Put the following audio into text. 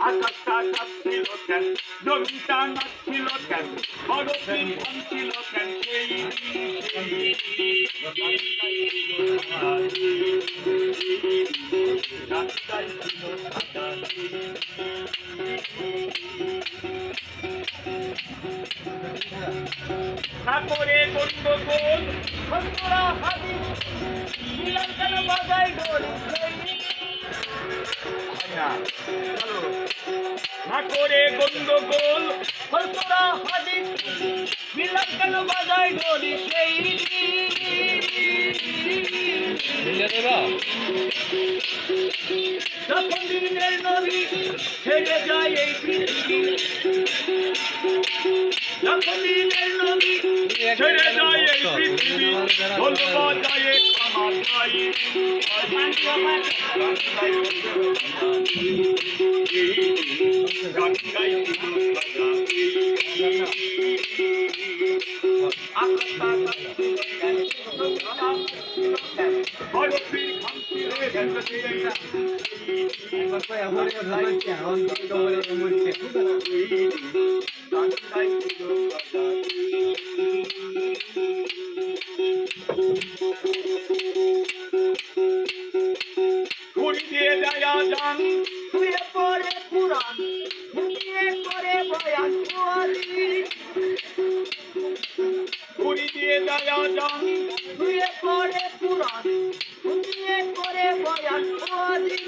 আকাশটা কাঁপছিল কেন জমিটা নাচছিল কেন বরফি ভাঙছিল কেন সেই রাস্তায় ছিল সাদা সাগরে গন্ডগোল খন্দরা হাদি নীলাঞ্জন বাজায় ঢোল সাগরে গন্ডগোল খন্দরা হাদি নীলাঞ্জন বাজায় ঢোল সেই যখন দিনের নবী ছেড়ে যায় এই পৃথিবী দিনের নবী ছেড়ে যায় এই পৃথিবী ঢোল বাজায়ে আমার গাই গান গাই বরফি ভাঙছিল ঘুরি দিয়ে যান শুয়ে পড়ে পুরাণ ঘুমিয়ে করে বয়ান পোয়ালি ঘুরি দিয়ে যান শুয়ে পড়ে পুরাণ ঘুমিয়ে করে বয়ান পোয়ালি